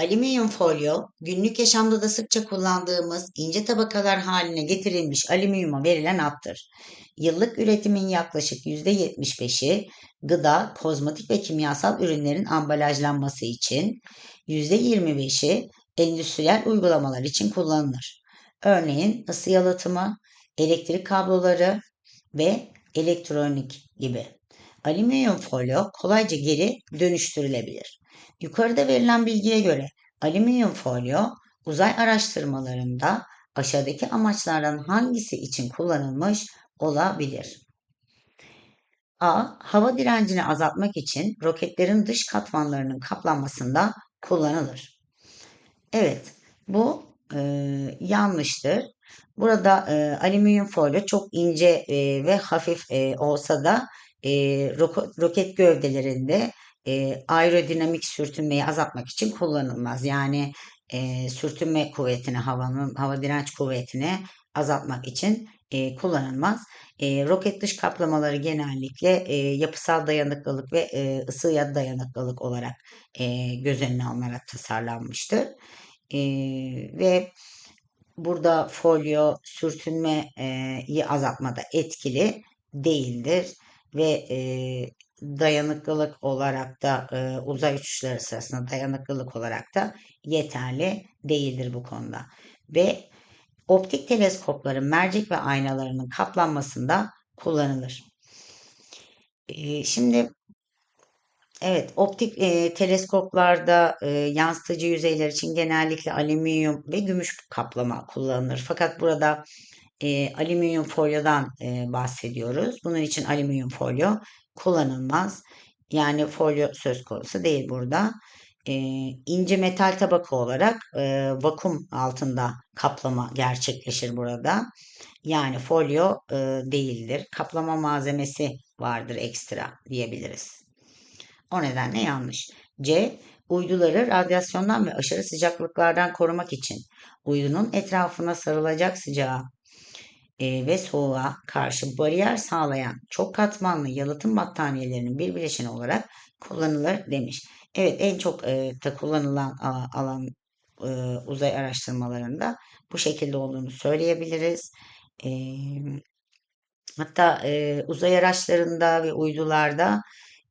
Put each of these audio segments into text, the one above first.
Alüminyum folyo, günlük yaşamda da sıkça kullandığımız ince tabakalar haline getirilmiş alüminyuma verilen addır. Yıllık üretimin yaklaşık %75'i gıda, kozmetik ve kimyasal ürünlerin ambalajlanması için, %25'i endüstriyel uygulamalar için kullanılır. Örneğin ısı yalıtımı, elektrik kabloları ve elektronik gibi. Alüminyum folyo kolayca geri dönüştürülebilir. Yukarıda verilen bilgiye göre alüminyum folyo uzay araştırmalarında aşağıdaki amaçlardan hangisi için kullanılmış olabilir? A. Hava direncini azaltmak için roketlerin dış katmanlarının kaplanmasında kullanılır. Evet, bu e, yanlıştır. Burada e, alüminyum folyo çok ince e, ve hafif e, olsa da e, roket gövdelerinde e, aerodinamik sürtünmeyi azaltmak için kullanılmaz. Yani e, sürtünme kuvvetini, havanın hava direnç kuvvetini azaltmak için e, kullanılmaz. E, roket dış kaplamaları genellikle e, yapısal dayanıklılık ve e, ısıya dayanıklılık olarak e, göz önüne alınarak tasarlanmıştır. E, ve burada folyo sürtünmeyi azaltmada etkili değildir ve e, dayanıklılık olarak da e, uzay uçuşları sırasında dayanıklılık olarak da yeterli değildir bu konuda. Ve optik teleskopların mercek ve aynalarının kaplanmasında kullanılır. E, şimdi Evet, optik e, teleskoplarda e, yansıtıcı yüzeyler için genellikle alüminyum ve gümüş kaplama kullanılır. Fakat burada e, alüminyum folyodan e, bahsediyoruz. Bunun için alüminyum folyo kullanılmaz. Yani folyo söz konusu değil burada. E, ince metal tabaka olarak e, vakum altında kaplama gerçekleşir burada. Yani folyo e, değildir. Kaplama malzemesi vardır ekstra diyebiliriz. O nedenle yanlış. C. Uyduları radyasyondan ve aşırı sıcaklıklardan korumak için uydunun etrafına sarılacak sıcağa e, ve soğuğa karşı bariyer sağlayan çok katmanlı yalıtım battaniyelerinin bir bileşeni olarak kullanılır demiş. Evet en çok e, da kullanılan alan e, uzay araştırmalarında bu şekilde olduğunu söyleyebiliriz. E, hatta e, uzay araçlarında ve uydularda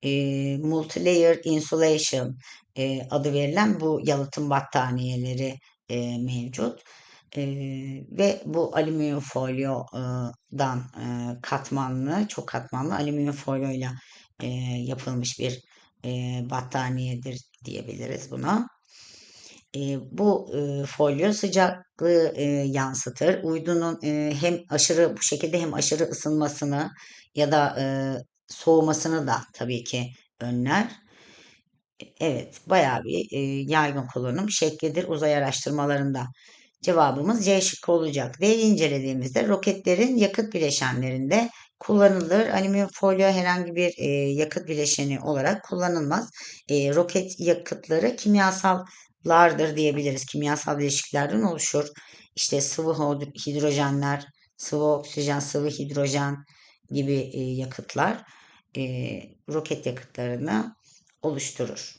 e, multilayer insulation e, adı verilen bu yalıtım battaniyeleri e, mevcut. E, ve bu alüminyum folyodan e, katmanlı, çok katmanlı alüminyum folyoyla e, yapılmış bir e, battaniyedir diyebiliriz buna. E, bu e, folyo sıcaklığı e, yansıtır. Uydunun e, hem aşırı bu şekilde hem aşırı ısınmasını ya da e, soğumasını da tabii ki önler. Evet, bayağı bir e, yaygın kullanım şeklidir uzay araştırmalarında. Cevabımız C şıkkı olacak. D'yi incelediğimizde roketlerin yakıt bileşenlerinde kullanılır. Alüminyum folyo herhangi bir e, yakıt bileşeni olarak kullanılmaz. E, roket yakıtları kimyasallardır diyebiliriz. Kimyasal bileşiklerden oluşur. İşte sıvı hidrojenler, sıvı oksijen, sıvı hidrojen gibi e, yakıtlar e, roket yakıtlarını oluşturur.